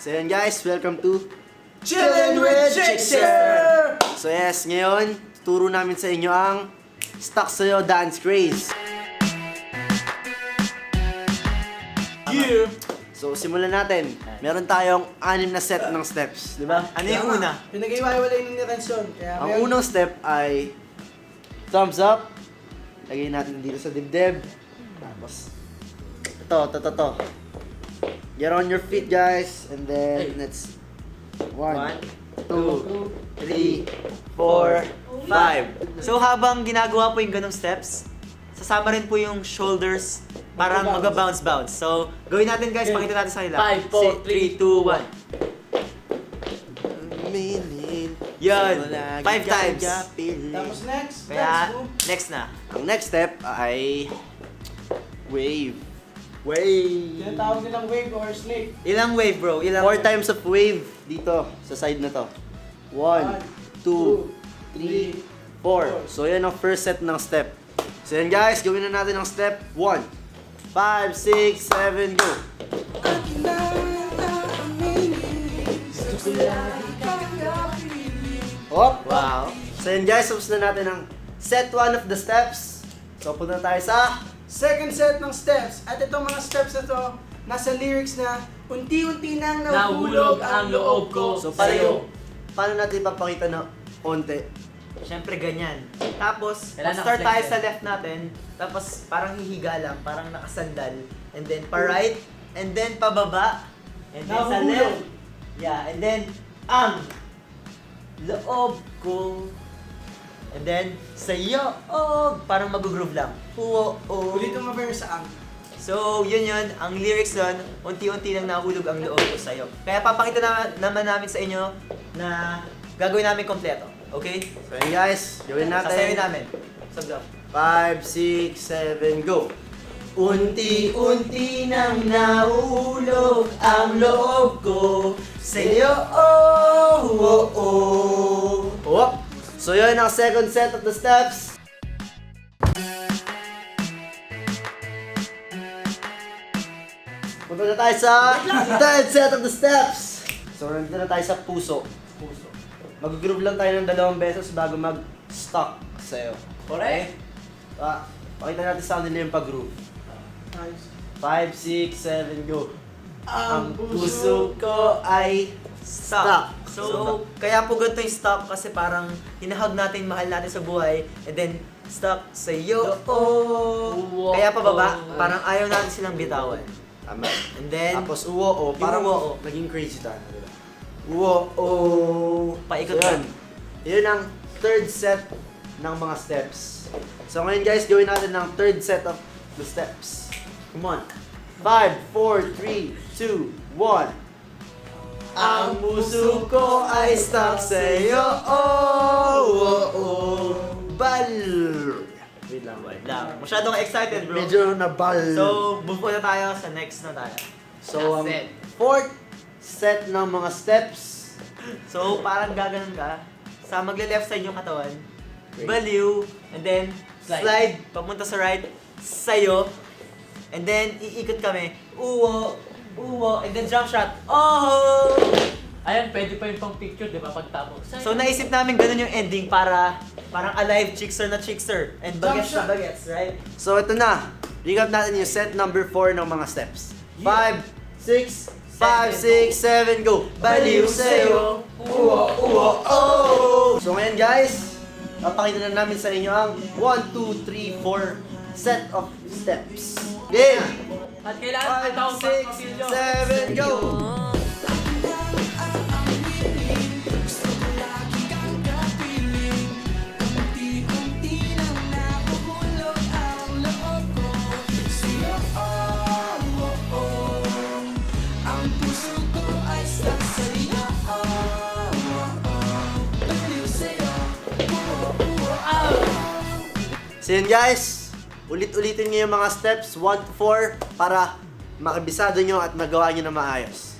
So yan guys, welcome to Chillin' with Jixer! So yes, ngayon, turo namin sa inyo ang Stuck Sa'yo Dance Craze. Yeah! So simulan natin. Meron tayong anim na set ng steps, di ba? Ano yung una? Pinag-iwalay ni Renson. Kaya Ang unang step ay thumbs up. Lagay natin dito sa dibdib. Tapos, ito, ito, ito, ito. Get on your feet, guys. And then, let's... One, One, two, three, four, five. So habang ginagawa po yung ganong steps, sasama rin po yung shoulders parang Mag-bounce. mag-bounce-bounce. So, gawin natin guys, pakita natin sa kanila. Five, four, Say, three, two, one. Wala Five times. Tapos next, Kaya, next move. next na. Ang next step ay... Wave. Wave. Tinatawag nilang wave or snake. Ilang wave bro? Ilang Four times of wave dito sa side na to. One, two, three, four. So yan ang first set ng step. So yan guys, gawin na natin ang step one. Five, six, seven, go. Hop! Wow. So yan guys, tapos na natin ang set one of the steps. So punta tayo sa Second set ng steps. At itong mga steps na to, nasa lyrics na unti-unti nang nahulog ang loob ko So sa'yo. paano, paano natin ipapakita na onte? Siyempre ganyan. Tapos, Kailangan start naka-flex tayo sa left natin. Tapos, parang hihiga lang. Parang nakasandal. And then, pa-right. And then, pababa. And then, sa left. Yeah. And then, ang loob ko. And then, sa'yo. Oh, parang mag-groove lang. Oo, oh. Ulitin mo verse ang. So, yun yun. Ang lyrics nun, unti-unti lang nahulog ang loob ko sa'yo. Kaya papakita na, naman namin sa inyo na gagawin namin kompleto. Okay? So yan guys, gawin Sasayaw natin. namin. Sabi 5, 6, 7, go! Unti-unti nang nahulog ang loob ko sa'yo, oh, oh, oh. So yun ang second set of the steps. Punta na tayo sa third set of the steps. So nandito na tayo sa puso. Puso. Mag-groove lang tayo ng dalawang beses bago mag-stuck sa'yo. Correct. Ah, pakita natin sa kanila yung pag-groove. Nice. 5, 6, 7, go. Ang puso ko ay. Stop. So, So, kaya po ganito yung stop kasi parang hinahag natin yung mahal natin sa buhay and then stop sa iyo. Oh. Kaya pababa, parang ayaw natin silang bitawan. Tama. And then, Tapos uwo o, parang uwo, o. naging crazy tayo. Diba? Uwo o. Paikot so, lang. yun. Yun ang third set ng mga steps. So ngayon guys, gawin natin ang third set of the steps. Come on. 5, 4, 3, 2, 1. Ang puso ko ay stuck sa'yo, oh, oh, oh, bal. Wait lang, wait lang. Masyadong excited bro. Medyo nabal. So, move na tayo sa next na tayo. So, ang Set. fourth set ng mga steps. So, parang gaganon ka. Sa magle-left side yung katawan. Baliw. And then, slide. Slide. Papunta sa right. Sa'yo. And then, iikot kami. Uwo. Uwo. And then, jump shot. Oh! Ayan, pwede pa yung pang picture, di ba? Pagtapos. So, naisip namin ganun yung ending para parang alive, chickster na chickster. And bagets na bagets, right? So, ito na. Recap natin yung set number 4 ng mga steps. 5, 6, 5, 6, 7, go! Baliw sa'yo! Uwo, uwo, oh! So ngayon guys, papakita na namin sa inyo ang 1, 2, 3, 4 set of steps. Game! At kailangan ang taong 5, 6, 7, go! So yun guys, ulit-ulitin nyo yung mga steps 1 to 4 para makabisado nyo at magawa nyo na maayos.